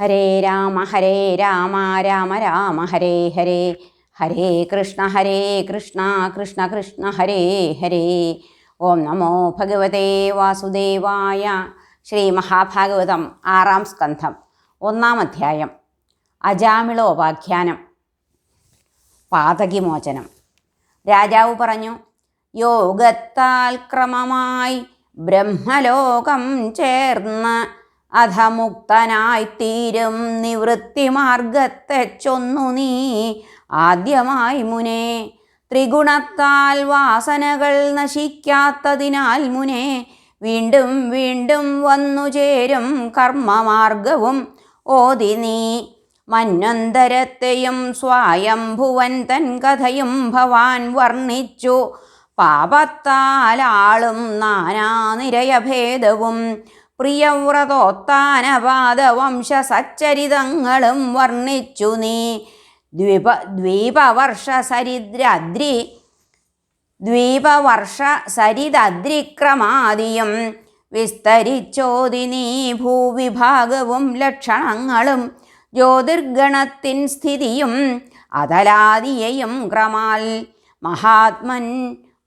ഹരേ രാമ ഹരേ രാമ രാമ രാമ ഹരേ ഹരേ. ഹരേ കൃഷ്ണ ഹരേ കൃഷ്ണ കൃഷ്ണ കൃഷ്ണ ഹരേ ഹരേ. ഓം നമോ ഭഗവതേ വാസുദേവായ ശ്രീ മഹാഭാഗവതം ആറാം സ്കന്ധം ഒന്നാം അധ്യായം അജാമിളോപാഖ്യാനം പാതകിമോചനം. രാജാവ് പറഞ്ഞു യോഗത്താൽ ക്രമമായി ബ്രഹ്മലോകം ചേർന്ന് അധമുക്തനായി തീരും നിവൃത്തി മാർഗത്തെ ചൊന്നു നീ. ആദ്യമായി മുനെ ത്രിഗുണത്താൽ വാസനകൾ നശിക്കാത്തതിനാൽ മുനെ വീണ്ടും വീണ്ടും വന്നു ചേരും കർമ്മമാർഗവും. ഓതി നീ മന്വന്തരത്തെയും സ്വായംഭുവൻ തൻ കഥയും ഭവാൻ വർണിച്ചു. പാപത്താലാളും നാനാനിരയഭേദവും. പ്രിയവ്രതോത്താനപാദവംശ സച്ചരിതങ്ങളും വർണിച്ചു നീ. ദ്വീപ ദ്വീപവർഷ സരിദ്രദ്രി ദ്വീപവർഷ സരിതദ്രിക്രമാദിയും വിസ്തരിച്ചോതി നീ ഭൂവിഭാഗവും ലക്ഷണങ്ങളും ജ്യോതിർഗണത്തിൻ സ്ഥിതിയും അതലാദിയെയും ക്രമാൽ മഹാത്മൻ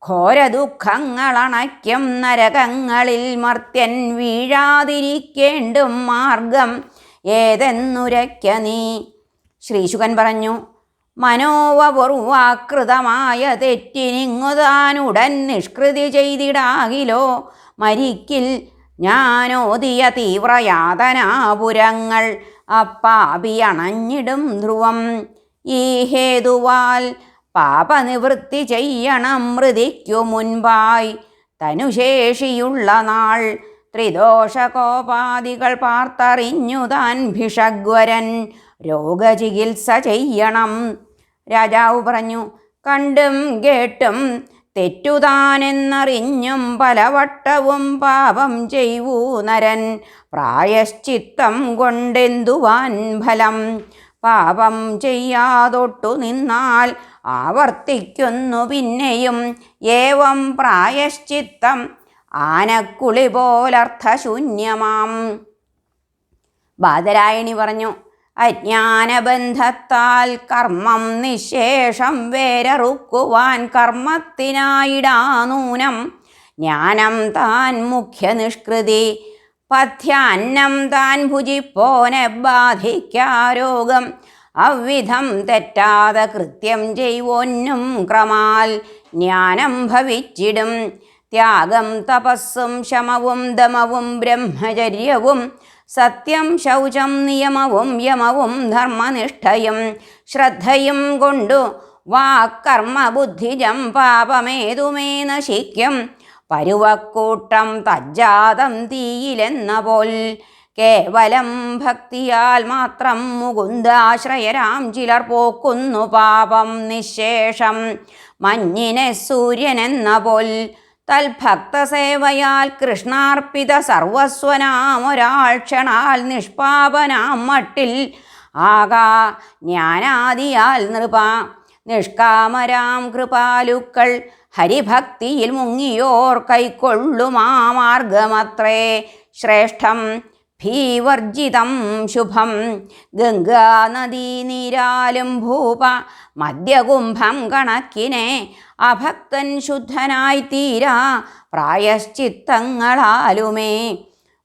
ഘോരദുഃഖങ്ങളണയ്ക്കും നരകങ്ങളിൽ മർത്യൻ വീഴാതിരിക്കേണ്ടും മാർഗം ഏതെന്നുരയ്ക്ക നീ? ശ്രീശുകൻ പറഞ്ഞു മനോവപൂർവാകൃതമായ തെറ്റിനിങ്ങുതാനുടൻ നിഷ്കൃതി ചെയ്തിടാകിലോ? മരിക്കിൽ ഞാനോതിയ തീവ്രയാതനാപുരങ്ങൾ അപ്പാപിയണഞ്ഞിടും ധ്രുവം. ഈ ഹേതുവാൽ പാപനിവൃത്തി ചെയ്യണം മൃതിക്കു മുൻപായി. തനുശേഷിയുള്ള നാൾ ത്രിദോഷകോപാദികൾ പാർത്തറിഞ്ഞു താൻ ഭിഷഗ്വരൻ. രോഗചികിത്സ ചെയ്യണം. രാജാവ് പറഞ്ഞു കണ്ടും കേട്ടും തെറ്റുതാനെന്നറിഞ്ഞും പലവട്ടവും പാപം ചെയ്വൂ നരൻ. പ്രായശ്ചിത്തം കൊണ്ടെന്തുവാൻ ഫലം? പാപം ചെയ്യാതൊട്ടു നിന്നാൽ ആവർത്തിക്കുന്നു പിന്നെയും. ഏവം പ്രായശ്ചിത്തം ആനക്കുളി പോലർത്ഥശൂന്യമാം. ബാദരായണി പറഞ്ഞു അജ്ഞാനബന്ധത്താൽ കർമ്മം നിശേഷം വേരറുക്കുവാൻ കർമ്മത്തിനായിടാനൂനം. ജ്ഞാനം താൻ മുഖ്യനിഷ്കൃതി പഥ്യാന്നം താൻ ഭുജിപ്പോനെ ബാധിക്കാരോഗം. അവിധം തെറ്റാതെ കൃത്യം ചെയ്യുവൊന്നും ക്രമാൽ ജ്ഞാനം ഭവിച്ചിടും. ത്യാഗം തപസ്സും ശമവും ദമവും ബ്രഹ്മചര്യവും സത്യം ശൗചം നിയമവും യമവും ധർമ്മനിഷ്ഠയും ശ്രദ്ധയും കൊണ്ടു വാക്കർമ്മ ബുദ്ധിജം പാപമേതുമേ നശിക്കും. പരുവക്കൂട്ടം തജ്ജാതം തീയിലെന്ന പോൽ കേവലം ഭക്തിയാൽ മാത്രം മുകുന്ദാശ്രയരാം ചിലർ പോക്കുന്നു പാപം നിശേഷം. മഞ്ഞിനെ സൂര്യനെന്ന പോൽ തൽഭക്തസേവയാൽ കൃഷ്ണാർപ്പിത സർവസ്വനാം ഒരാൾ ക്ഷണാൽ നിഷ്പാപനാം മട്ടിൽ ആകാ ജ്ഞാനാദിയാൽ നൃപ നിഷ്കാമരാം കൃപാലുക്കൾ ഹരിഭക്തിയിൽ മുങ്ങിയോർ കൈക്കൊള്ളുമാ മാർഗമത്രേ ശ്രേഷ്ഠം. ഭീവർജിതം ശുഭം. ഗംഗാനദീനീരാലും ഭൂപ മദ്യകുംഭം കണക്കിനെ അഭക്തൻ ശുദ്ധനായി തീരാ പ്രായശ്ചിത്തങ്ങളാലുമേ.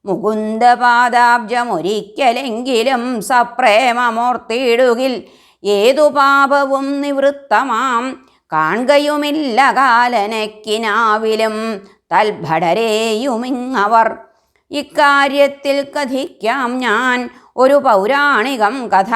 മുകുന്ദപാദാബ്ജമൊരിക്കലെങ്കിലും സപ്രേമമോർത്തിയിടുകിൽ ഏതു പാപവും നിവൃത്തമാം. കാണുകയുമില്ല കാലനക്കിനാവിലും തൽഭടരെയുമിങ്ങവർ ഇക്കാര്യത്തിൽ കഥിക്കാം ഞാൻ ഒരു പൗരാണികം കഥ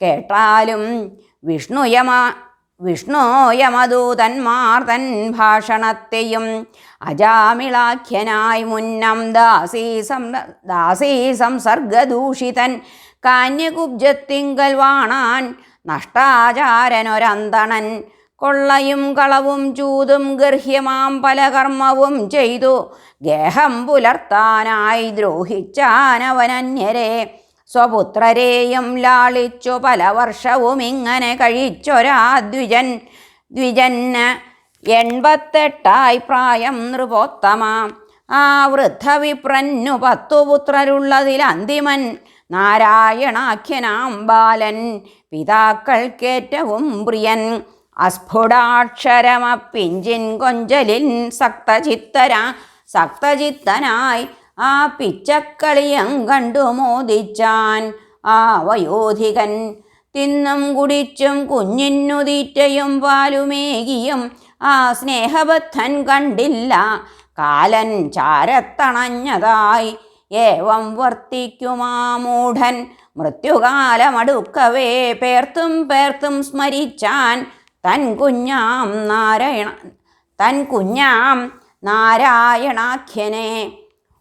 കേട്ടാലും വിഷ്ണുയമ വിഷ്ണോയമദൂതന്മാർ തൻ ഭാഷണത്തെയും അജാമിളാഖ്യനായി മുന്നം ദാസീ സം ദാസീ സംസർഗദൂഷിതൻ കാന്യകുബ്ജത്തിങ്കൽ വാണാൻ നഷ്ടാചാരനൊരന്തണൻ കൊള്ളയും കളവും ചൂതും ഗർഹ്യമാം പല കർമ്മവും ചെയ്തു. ഗേഹം പുലർത്താനായി ദ്രോഹിച്ചാനവനന്യരെ. സ്വപുത്രരെയും ലാളിച്ചു പല വർഷവും ഇങ്ങനെ കഴിച്ചൊരാ ദ്വിജൻ ദ്വിജന് എൺപത്തെട്ടായി പ്രായം നൃപോത്തമ. ആ വൃദ്ധവിപ്രന്നു പത്തു പുത്രരുള്ളതിൽ അന്തിമൻ. നാരായണാഖ്യനാം ബാലൻ. പിതാക്കൾക്കേറ്റവും പ്രിയൻ. അസ്ഫുടാക്ഷരമപ്പിഞ്ചിൻ കൊഞ്ചലിൻ സക്തചിത്തരാ സക്തചിത്തനായി ആ പിച്ചക്കളിയം കണ്ടു മോദിച്ചാൻ. ആ വയോധികൻ തിന്നും കുടിച്ചും കുഞ്ഞിന്നു തീറ്റയും പാലുമേകിയും ആ സ്നേഹബദ്ധൻ കണ്ടില്ല. കാലൻ ചാരത്തണഞ്ഞതായി ഏവം വർത്തിക്കുമാമൂഢൻ മൃത്യുകാലമടുക്കവേ പേർത്തും പേർത്തും സ്മരിച്ചാൻ തൻ കുഞ്ഞാം നാരായണ തൻ കുഞ്ഞാം നാരായണാഖ്യനെ.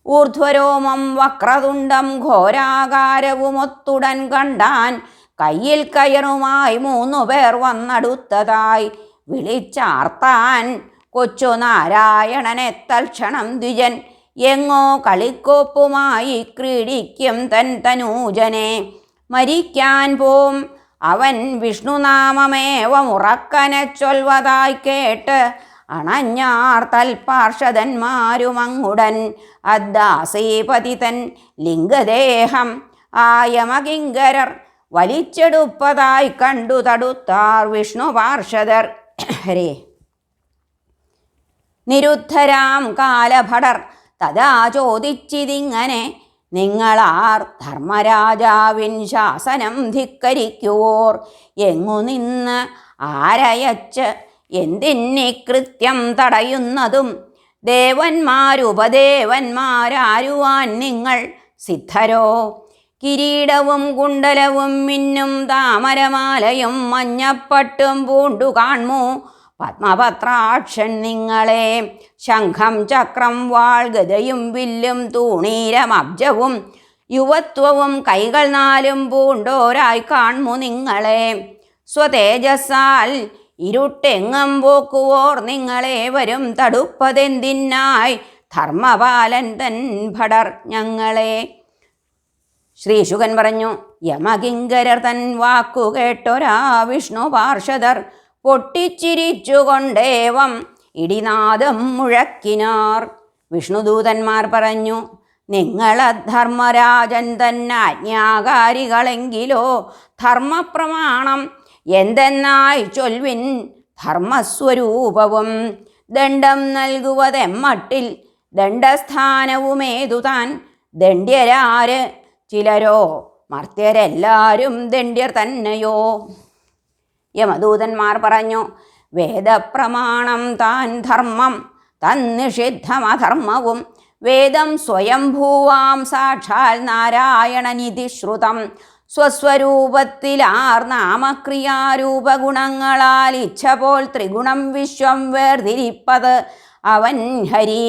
ഊർധ്വരോമം വക്രതുണ്ടം ഘോരാകാരവുമൊത്തുടൻ കണ്ടാൻ കയ്യിൽ കയറുമായി മൂന്നു പേർ വന്നടുത്തതായി വിളിച്ചാർത്താൻ കൊച്ചു നാരായണനെ തൽക്ഷണം ദ്വിജൻ. എങ്ങോ കളിക്കോപ്പുമായി ക്രീഡിക്കും തൻ തനൂജനെ. മരിക്കാൻ പോം അവൻ വിഷ്ണുനാമമേവമുറക്കനെ ചൊൽവതായി കേട്ട് അണഞ്ഞാർ തൽപാർഷദന്മാരുമങ്ങുടൻ അദ്ദാസീപതിതൻ ലിംഗദേഹം ആയമകിങ്കരർ വലിച്ചെടുപ്പതായി കണ്ടു തടുത്താർ വിഷ്ണു പാർഷദർ ഹരേ. നിരുദ്ധരാം കാലഭടർ തഥാ ചോദിച്ചിതിങ്ങനെ നിങ്ങളാർ ധർമ്മരാജാവിൻ ശാസനം ധിക്കരിക്കുവോർ. എങ്ങു നിന്ന് ആരയച്ച് എന്തിന്നി കൃത്യം തടയുന്നതും ദേവന്മാരുപദേവന്മാരാരുവാൻ നിങ്ങൾ സിദ്ധരോ? കിരീടവും കുണ്ടലവും മിന്നും താമരമാലയും മഞ്ഞപ്പട്ടും പൂണ്ടു കാൺമു പത്മപത്രാക്ഷൻ നിങ്ങളെ ശംഖം ചക്രം വാൾ ഗതയും വില്ലും തൂണീരമബ്ജവും യുവത്വവും കൈകൾ നാലും പൂണ്ടോരായി കാൺമു നിങ്ങളെ? സ്വതേജസാൽ ഇരുട്ടെങ്ങും പോക്കുവോർ നിങ്ങളെ വരും തടുപ്പതെന്തിനായി? ധർമ്മപാലൻ തൻ ഭടർ ഞങ്ങളെ. ശ്രീശുകൻ പറഞ്ഞു യമകിങ്കരർ തൻ വാക്കു കേട്ടൊരാ വിഷ്ണു പാർഷദർ പൊട്ടിച്ചിരിച്ചുകൊണ്ടേവം ഇടിനാദം മുഴക്കിനാർ. വിഷ്ണുദൂതന്മാർ പറഞ്ഞു നിങ്ങളധർമ്മരാജൻ തന്നെ അജ്ഞാകാരികളെങ്കിലോ ധർമ്മപ്രമാണം എന്തെന്നായി ചൊൽവിൻ ധർമ്മസ്വരൂപവും. ദണ്ഡം നൽകുവതെമ്മട്ടിൽ ദണ്ഡസ്ഥാനവുമേതു താൻ ദണ്ഡ്യരാര്? ചിലരോ മർത്യരെല്ലാരും ദണ്ഡ്യർ തന്നെയോ? യമദൂതന്മാർ പറഞ്ഞു വേദപ്രമാണം താൻ ധർമ്മം തന്നിഷിദ്ധമധർമ്മവും വേദം സ്വയംഭൂവാം സാക്ഷാൽ നാരായണനിധി ശ്രുതം സ്വസ്വരൂപത്തിലാർ നാമക്രിയാരൂപഗുണങ്ങളാൽ ഇച്ഛ പോൽ ത്രിഗുണം വിശ്വം വേർതിരിപ്പത് അവൻ ഹരി.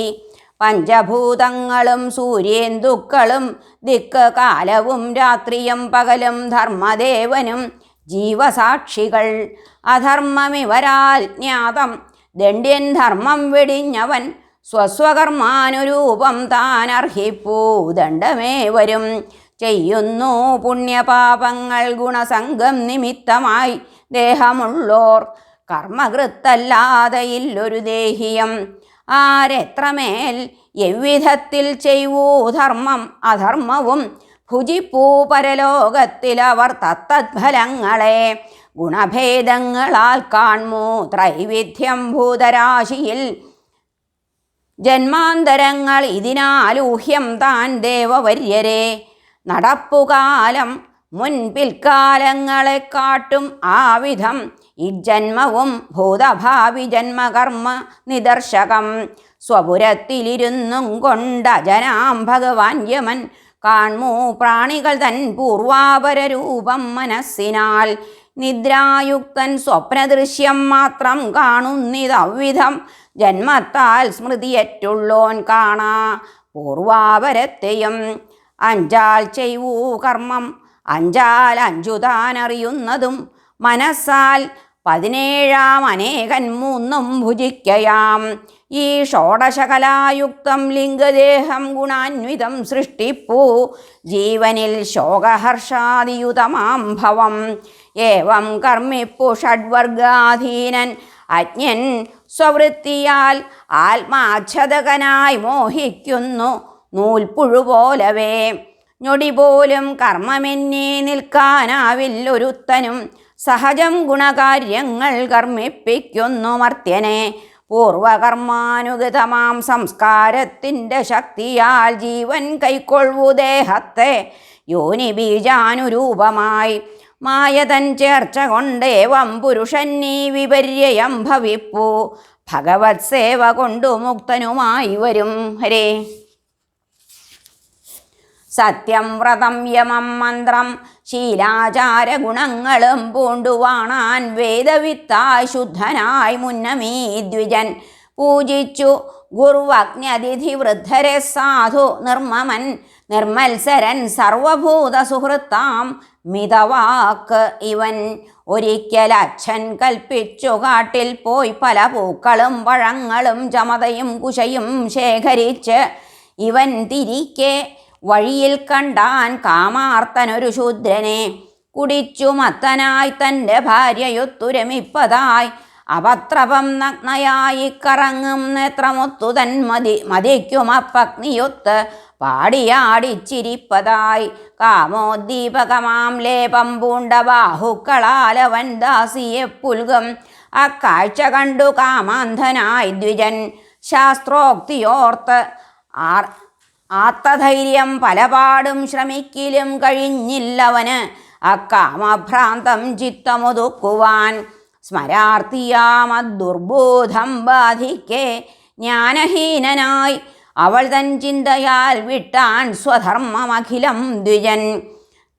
പഞ്ചഭൂതങ്ങളും സൂര്യേന്ദുക്കളും ദിക്ക് കാലവും രാത്രിയും പകലും ധർമ്മദേവനും ജീവസാക്ഷികൾ. അധർമ്മമിവരാൽ ജ്ഞാതം. ദണ്ഡ്യൻ ധർമ്മം വെടിഞ്ഞവൻ സ്വസ്വകർമാനുരൂപം താൻ അർഹിപ്പൂ ദണ്ഡമേ വരും ചെയ്യുന്നു പുണ്യപാപങ്ങൾ ഗുണസംഗം നിമിത്തമായി ദേഹമുള്ളോർ. കർമ്മകൃത്തല്ലാതെ ഇല്ലൊരു ദേഹിയം. ആരെത്രമേൽ എവ്വിധത്തിൽ ചെയ്യൂ ധർമ്മം? അധർമ്മവും ഭുജിപ്പൂ പരലോകത്തിലവർ തത്തദ്ഫലങ്ങളെ ഗുണഭേദങ്ങളാൽ കാൺമൂ ത്രൈവിധ്യം ഭൂതരാശിയിൽ ജന്മാന്തരങ്ങൾ ഇതിനാലൂഹ്യം താൻ ദേവവര്യരെ. നടപ്പുകാലം മുൻപിൽക്കാലങ്ങളെ കാട്ടും ആവിധം ഇജന്മവും ഭൂതഭാവി ജന്മകർമ്മ നിദർശകം. സ്വപുരത്തിലിരുന്നും കൊണ്ട ജനാം ഭഗവാൻ യമൻ കാൺമൂ പ്രാണികൾ തൻ പൂർവാപരരൂപം മനസ്സിനാൽ? നിദ്രായുക്തൻ സ്വപ്നദൃശ്യം മാത്രം കാണുന്നിതവിധം ജന്മത്താൽ സ്മൃതിയറ്റുള്ളോൻ കാണാ പൂർവാപരത്തെയും. അഞ്ചാൽ ചെയ്വൂ കർമ്മം അഞ്ചാൽ അഞ്ചുതാനറിയുന്നതും മനസ്സാൽ പതിനേഴാം അനേകൻ മൂന്നും ഭുജിക്കയാം. ഈ ഷോഡശകലായുക്തം ലിംഗദേഹം ഗുണാന്വിതം സൃഷ്ടിപ്പൂ. ജീവനിൽ ശോകഹർഷാദിയുതമാം ഭവം. ഏവം കർമ്മിപ്പു ഷഡ്വർഗാധീനൻ അജ്ഞൻ സ്വവൃത്തിയാൽ ആത്മാച്ഛതകനായി മോഹിക്കുന്നു നൂൽപ്പുഴു പോലവേ. ഞൊടി പോലും കർമ്മമെന്നെ നിൽക്കാനാവില്ലൊരുത്തനും സഹജം ഗുണകാര്യങ്ങൾ കർമ്മിപ്പിക്കുന്നു മർത്യനെ. പൂർവകർമാനുഗതമാം സംസ്കാരത്തിന്റെ ശക്തിയാൽ ജീവൻ കൈക്കൊള്ളു ദേഹത്തെ. യോനി ബീജാനുരൂപമായി മായതൻ ചേർച്ച കൊണ്ടേവം പുരുഷൻ നീ വിപര്യം ഭവിപ്പു. ഭഗവത് സേവ കൊണ്ടു മുക്തനുമായി വരും. ഹരേ. സത്യം വ്രതം യമം മന്ത്രം ശീലാചാര ഗുണങ്ങളും പൂണ്ടുവാണാൻ വേദവിത്തായി ശുദ്ധനായി മുന്നമീ ദ്വിജൻ. പൂജിച്ചു ഗുർവഗ്നതിഥി വൃദ്ധരെ സാധു നിർമ്മമൻ. നിർമ്മത്സരൻ സർവഭൂത സുഹൃത്താം മിതവാക്ക് ഇവൻ. ഒരിക്കൽ അച്ഛൻ കൽപ്പിച്ചു കാട്ടിൽ പോയി പല പൂക്കളും പഴങ്ങളും ചമതയും കുശയും ശേഖരിച്ച് ഇവൻ തിരിക്കെ വഴിയിൽ കണ്ടാൻ കാമാർത്തനൊരു ശൂദ്രനെ കുടിച്ചു മത്തനായി തന്റെ ഭാര്യയൊത്തുരമിപ്പതായി. അപത്രപം നഗ്നയായി കറങ്ങും നേത്രമൊത്തു തൻ മതി മതിക്കുമപ്പഗ്നിയൊത്ത് പാടിയാടിച്ചിരിപ്പതായി. കാമോദ്ദീപകമാം ലേപം പൂണ്ട ബാഹുക്കളാലവൻ ദാസിയെ പുൽകം. അക്കാഴ്ച കണ്ടു കാമാന്ധനായി ദ്വിജൻ ശാസ്ത്രോക്തിയോർത്ത് ആർ ആത്തധൈര്യം പലപാടും ശ്രമിക്കിലും കഴിഞ്ഞില്ലവന്. അക്കാമഭ്രാന്തം ചിത്തമൊതുക്കുവാൻ സ്മരാർത്തിയാമദ്ദുർബോധം ബാധിക്കെ ജ്ഞാനഹീനനായി അവൾ തൻ ചിന്തയാൽ വിട്ടാൻ സ്വധർമ്മമഖിലം ദ്വിജൻ.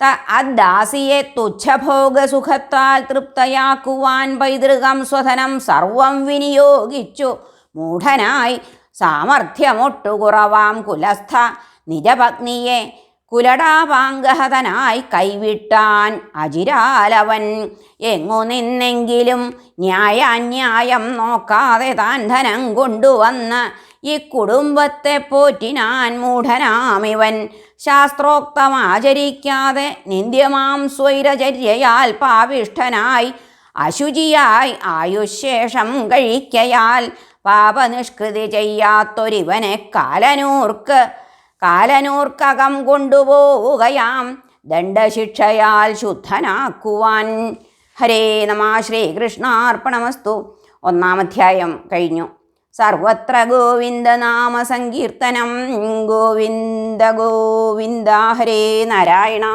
ത അദ്ദാസിയെ തുച്ഛഭോഗസുഖത്താൽ തൃപ്തയാക്കുവാൻ പൈതൃകം സ്വധനം സർവം വിനിയോഗിച്ചു. മൂഢനായി സാമർഥ്യമൊട്ടുകുറവാം കുലസ്ഥ നിജപത്നിയെ കുലടാപാങ്കഹതനായി കൈവിട്ടാൻ അജിരാലവൻ എങ്ങു നിന്നെങ്കിലും ന്യായാന്യായം നോക്കാതെ താൻ ധനം കൊണ്ടുവന്ന് ഈ കുടുംബത്തെ പോറ്റിനാൻ മൂഢനാമിവൻ. ശാസ്ത്രോക്തമാചരിക്കാതെ നിന്ദ്യമാം സ്വൈരചര്യയാൽ പാവിഷ്ഠനായി അശുചിയായി ആയുശേഷം കഴിക്കയാൽ പാപനിഷ്കൃതി ചെയ്യാത്തൊരിവനെ കാലനൂർക്ക് കാലനൂർക്കകം കൊണ്ടുപോവുകയാം. ദണ്ഡശിക്ഷയാൽ ശുദ്ധനാക്കുവാൻ. ഹരേ നമ ശ്രീകൃഷ്ണാർപ്പണമസ്തു. ഒന്നാമധ്യായം കഴിഞ്ഞു. സർവത്ര ഗോവിന്ദനാമ സങ്കീർത്തനം ഗോവിന്ദ ഗോവിന്ദ ഹരേ നാരായണ.